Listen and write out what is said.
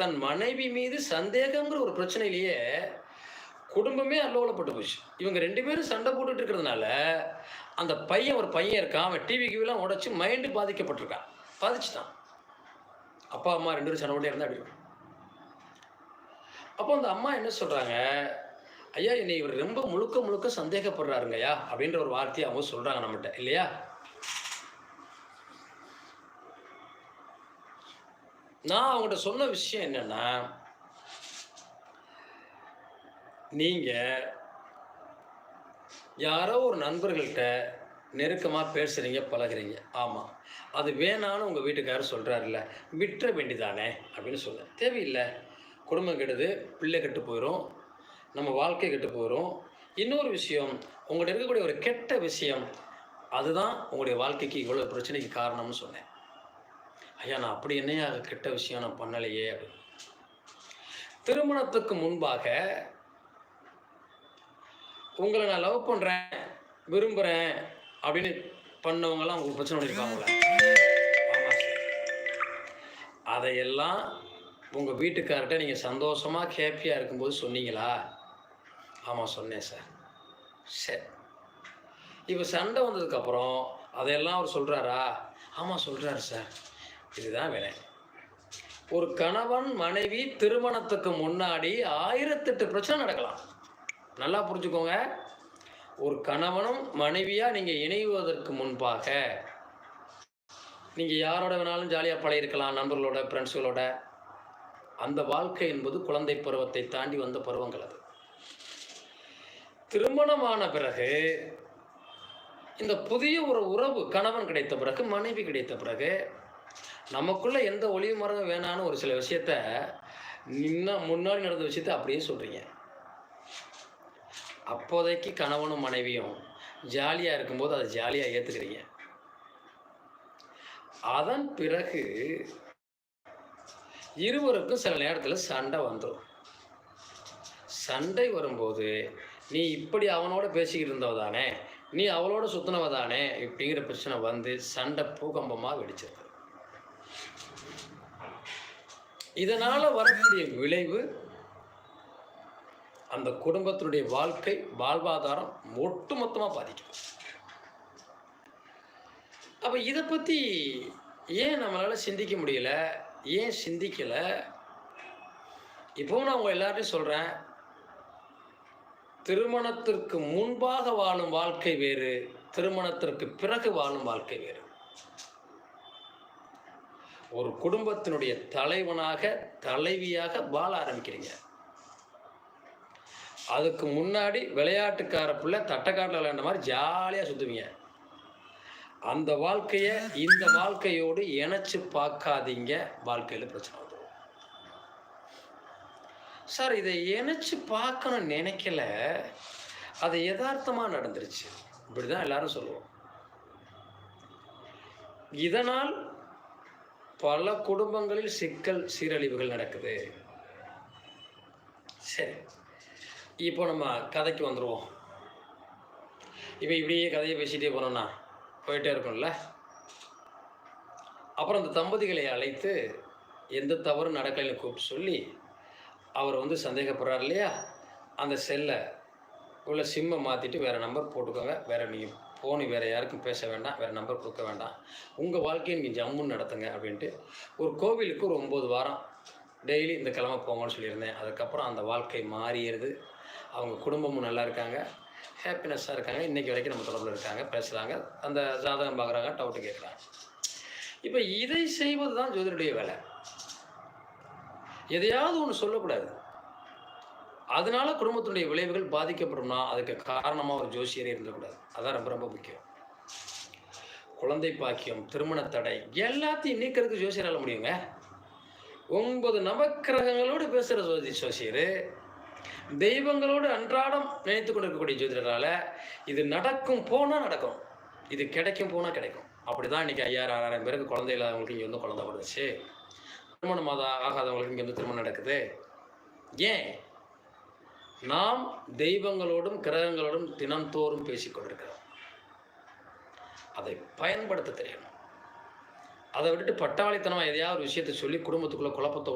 தன் மனைவி மீது சந்தேகங்கிற ஒரு பிரச்சனையிலேயே குடும்பமே அல்லோலப்பட்டு போச்சு. இவங்க ரெண்டு பேரும் சண்டை போட்டுட்டு இருக்கிறதுனால அந்த பையன் ஒரு பையன் இருக்கான். அவன் டிவி கிவிலாம் உடச்சி மைண்டு பாதிக்கப்பட்டிருக்கான். பாதிச்சுட்டான். அப்பா அம்மா ரெண்டு பேரும் சண்டை போட்டே இருந்தா அப்படி அப்போ அந்த அம்மா என்ன சொல்கிறாங்க ஐயா என்னை இவர் ரொம்ப முழுக்க முழுக்க சந்தேகப்படுறாருங்கய்யா அப்படின்ற ஒரு வார்த்தையை அவங்க சொல்கிறாங்க நம்மகிட்ட. இல்லையா? நான் அவங்கள்ட்ட சொன்ன விஷயம் என்னன்னா நீங்கள் யாரோ ஒரு நண்பர்கள்ட்ட நெருக்கமாக பேசுகிறீங்க பழகுறீங்க. ஆமாம் அது வேணான்னு உங்கள் வீட்டுக்காரர் சொல்கிறாருல்ல விட்டுற வேண்டிதானே அப்படின்னு சொன்னேன் தேவையில்லை. குடும்பம் கெடுது பிள்ளை கெட்டு போயிடும் நம்ம வாழ்க்கை கெட்டு போயிடும் இன்னொரு விஷயம் உங்கள்கிட்ட இருக்கக்கூடிய ஒரு கெட்ட விஷயம் அதுதான் உங்களுடைய வாழ்க்கைக்கு இவ்வளோ பிரச்சனைக்கு காரணம்னு சொன்னேன். ஐயா நான் அப்படி என்னையா கெட்ட விஷயம் நான் பண்ணலையே? அப்படின்னு திருமணத்துக்கு முன்பாக உங்களை நான் லவ் பண்ணுறேன் விரும்புகிறேன் அப்படின்னு பண்ணவங்கலாம் உங்களுக்கு பிரச்சனை பண்ணியிருக்காங்களே ஆமாம் சார் அதையெல்லாம் உங்கள் வீட்டுக்கார்ட்ட நீங்கள் சந்தோஷமாக ஹேப்பியாக இருக்கும்போது சொன்னீங்களா? ஆமாம் சொன்னேன் சார் சரி இப்போ சண்டை வந்ததுக்கப்புறம் அதையெல்லாம் அவர் சொல்கிறாரா ஆமாம் சொல்கிறாரு சார் இதுதான் வேலை. ஒரு கணவன் மனைவி திருமணத்துக்கு முன்னாடி ஆயிரத்தெட்டு பிரச்சனை நடக்கலாம். நல்லா புரிஞ்சுக்கோங்க. ஒரு கணவனும் மனைவியாக நீங்கள் இணைவதற்கு முன்பாக நீங்கள் யாரோட வேணாலும் ஜாலியாக பழையிருக்கலாம் நண்பர்களோட ஃப்ரெண்ட்ஸுகளோட அந்த வாழ்க்கை என்பது குழந்தை பருவத்தை தாண்டி வந்த பருவங்கள் அது. திருமணமான பிறகு இந்த புதிய ஒரு உறவு கணவன் கிடைத்த பிறகு மனைவி கிடைத்த பிறகு நமக்குள்ள எந்த ஒளிவு மரம் வேணான்னு ஒரு சில விஷயத்த நின்ன முன்னாடி நடந்த விஷயத்த அப்படியே சொல்கிறீங்க அப்போதைக்கு கணவனும் மனைவியும் ஜாலியாக இருக்கும்போது அதை ஜாலியாக ஏற்றுக்கிறீங்க அதன் பிறகு இருவருக்கும் சில நேரத்தில் சண்டை வந்துடும் சண்டை வரும்போது நீ இப்படி அவனோட பேசிக்கிட்டு இருந்தவ தானே நீ அவளோட சுத்தினவ தானே இப்படிங்கிற பிரச்சனை வந்து சண்டை பூகம்பமாக வெடிச்சிருக்கு இதனால் வரக்கூடிய விளைவு அந்த குடும்பத்தினுடைய வாழ்க்கை வாழ்வாதாரம் ஒட்டுமொத்தமாக பாதிக்கும். அப்போ இதை பற்றி ஏன் நம்மளால் சிந்திக்க முடியல? ஏன் சிந்திக்கலை? இப்போவும் நான் உங்கள் எல்லார்ட்டையும் சொல்கிறேன் திருமணத்திற்கு முன்பாக வாழும் வாழ்க்கை வேறு திருமணத்திற்கு பிறகு வாழும் வாழ்க்கை வேறு. ஒரு குடும்பத்தினுடைய தலைவனாக தலைவியாக வாழ ஆரம்பிக்கிறீங்க. அதுக்கு முன்னாடி விளையாட்டுக்கார பிள்ளை தட்டக்காட்டில் விளையாண்ட மாதிரி ஜாலியாக சுற்றுவீங்க அந்த வாழ்க்கையை இந்த வாழ்க்கையோடு இணைச்சு பார்க்காதீங்க. வாழ்க்கையில் பிரச்சனை வந்துடும் சார் இதை இணைச்சு பார்க்கணும்னு நினைக்கல. அது யதார்த்தமாக நடந்துருச்சு. இப்படி தான் எல்லாரும் சொல்லுவோம். இதனால் பல குடும்பங்களில் சிக்கல் சீரழிவுகள் நடக்குது. சரி. இப்போ நம்ம கதைக்கு வந்துடுவோம் இப்போ இப்படியே கதையை பேசிகிட்டே போனோம்னா போயிட்டே இருக்கும்ல? அப்புறம் அந்த தம்பதிகளை அழைத்து எந்த தவறும் நடக்கலைன்னு கூப்பிட்டு சொல்லி அவர் வந்து சந்தேகப்படுறார் இல்லையா? அந்த செல்லை உள்ள சிம்மை மாற்றிட்டு வேறு நம்பர் போட்டுக்கோங்க. வேறு நீங்கள் ஃபோனு வேறு யாருக்கும் பேச வேண்டாம் வேறு நம்பர் கொடுக்க வேண்டாம். உங்கள் வாழ்க்கையை நீங்கள் ஜம்முன்னு நடத்துங்க அப்படின்ட்டு ஒரு கோவிலுக்கு ஒரு ஒம்பது வாரம் டெய்லி இந்த கிழமை போங்கன்னு சொல்லியிருந்தேன். அதுக்கப்புறம் அந்த வாழ்க்கை மாறிடுது. அவங்க குடும்பமும் நல்லா இருக்காங்க. ஹாப்பினஸ்ஸாக இருக்காங்க. இன்றைக்கி வரைக்கும் நம்ம தொடர்பில் இருக்காங்க பேசுகிறாங்க அந்த ஜாதகம் பார்க்குறாங்க டவுட்டு கேட்குறாங்க. இப்போ இதை செய்வது தான் ஜோதிடருடைய வேலை. எதையாவது ஒன்று சொல்லக்கூடாது. அதனால குடும்பத்தினுடைய விளைவுகள் பாதிக்கப்படும்னா அதுக்கு காரணமாக ஒரு ஜோசியரே இருந்தக்கூடாது அதான் ரொம்ப ரொம்ப முக்கியம். குழந்தை பாக்கியம் திருமண தடை எல்லாத்தையும் நீக்கிறதுக்கு ஜோசியரால முடியுங்க? ஒன்பது நவக்கிரகங்களோடு பேசுகிற ஜோதி ஜோசியர். தெய்வங்களோடு அன்றாடம் நினைத்து கொண்டிருக்கக்கூடிய ஜோதிடரால இது நடக்கும் போனால் நடக்கும். இது கிடைக்கும் போனால் கிடைக்கும். அப்படி தான் இன்றைக்கி ஐயாயிரம் ஆறாயிரம் பேருக்கு குழந்தை இல்லாதவங்களுக்கு இங்கே வந்து குழந்தை பிறந்துச்சு. திருமணம் மாதம் ஆகாதவங்களுக்கு இங்கே வந்து திருமணம் நடக்குது. ஏன்? நாம் தெய்வங்களோடும் கிரகங்களோடும் தினந்தோறும் பேசிக்கொண்டிருக்கிறோம் அதை பயன்படுத்த தெரியணும் அதை விட்டுட்டு பட்டாளித்தனமாக எதையாவது ஒரு விஷயத்தை சொல்லி குடும்பத்துக்குள்ளே குழப்பத்தை